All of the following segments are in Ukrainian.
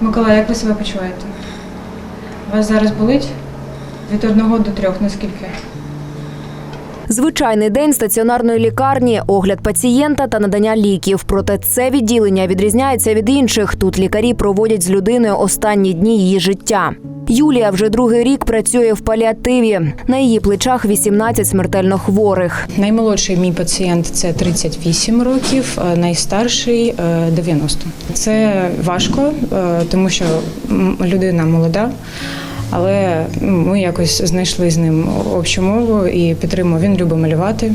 Микола, як ви себе почуваєте? У вас зараз болить? Від одного до трьох, наскільки? Звичайний день стаціонарної лікарні, огляд пацієнта та надання ліків. Проте це відділення відрізняється від інших. Тут лікарі проводять з людиною останні дні її життя. Юлія вже другий рік працює в паліативі. На її плечах 18 смертельно хворих. Наймолодший мій пацієнт це 38 років, найстарший е, 90. Це важко, е, тому що людина молода. Але ми якось знайшли з ним общу мову і підтримуємо. Він любить малювати.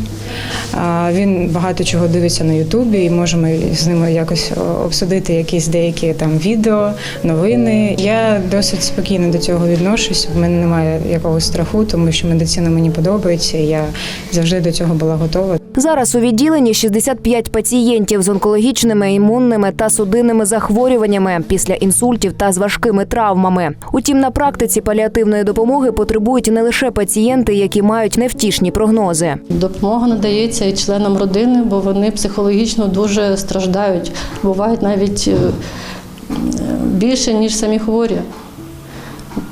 Він багато чого дивиться на Ютубі, і можемо з ним якось обсудити якісь деякі там відео, новини. Я досить спокійно до цього відношусь. В мене немає якогось страху, тому що медицина мені подобається. і Я завжди до цього була готова. Зараз у відділенні 65 пацієнтів з онкологічними, імунними та судинними захворюваннями після інсультів та з важкими травмами. Утім, на практиці паліативної допомоги потребують не лише пацієнти, які мають невтішні прогнози. Допомога надається і членам родини, бо вони психологічно дуже страждають. Бувають навіть е, більше, ніж самі хворі.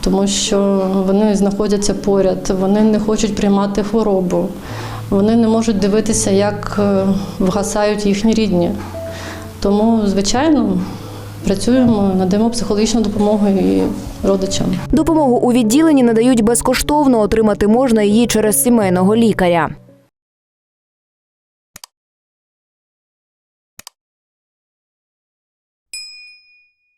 Тому що вони знаходяться поряд, вони не хочуть приймати хворобу, вони не можуть дивитися, як е, вгасають їхні рідні. Тому, звичайно, працюємо, надаємо психологічну допомогу і родичам. Допомогу у відділенні надають безкоштовно. Отримати можна її через сімейного лікаря.